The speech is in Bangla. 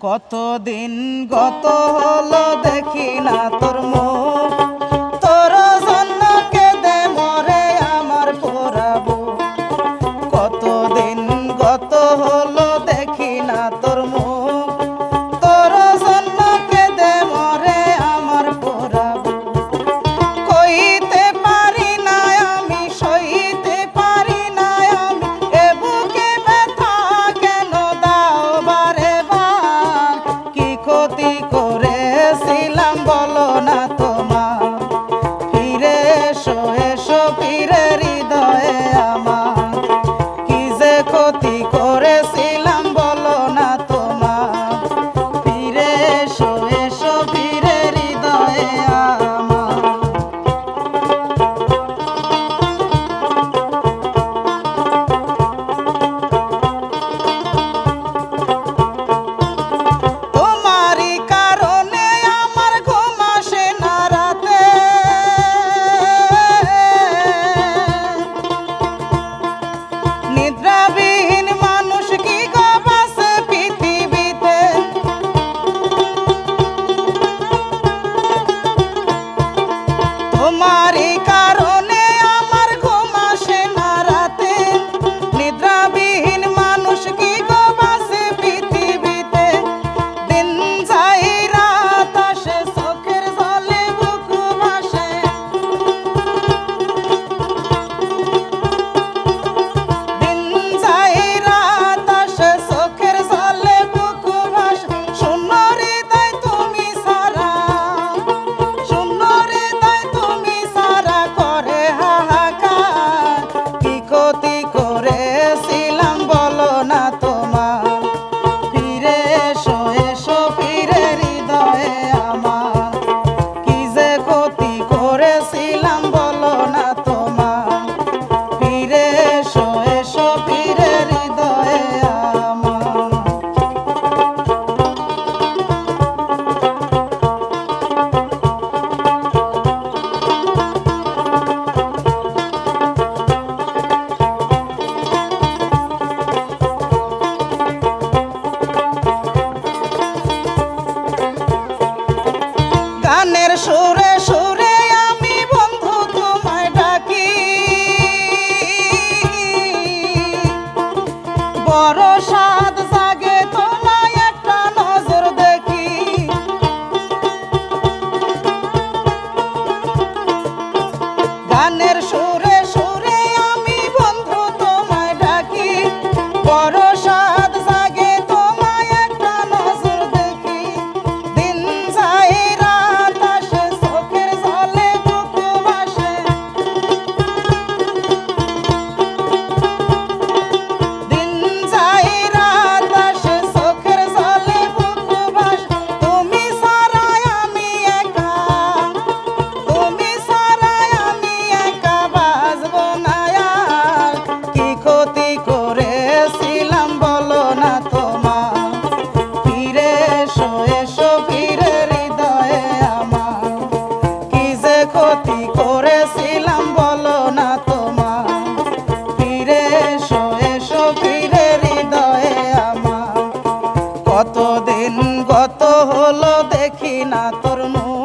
কতদিন গত হলো দেখি না তোর মন। গানের সুরে সুরে আমি বন্ধু তোমায় ডাকি। বড় বলো দেখি না তোর মুখ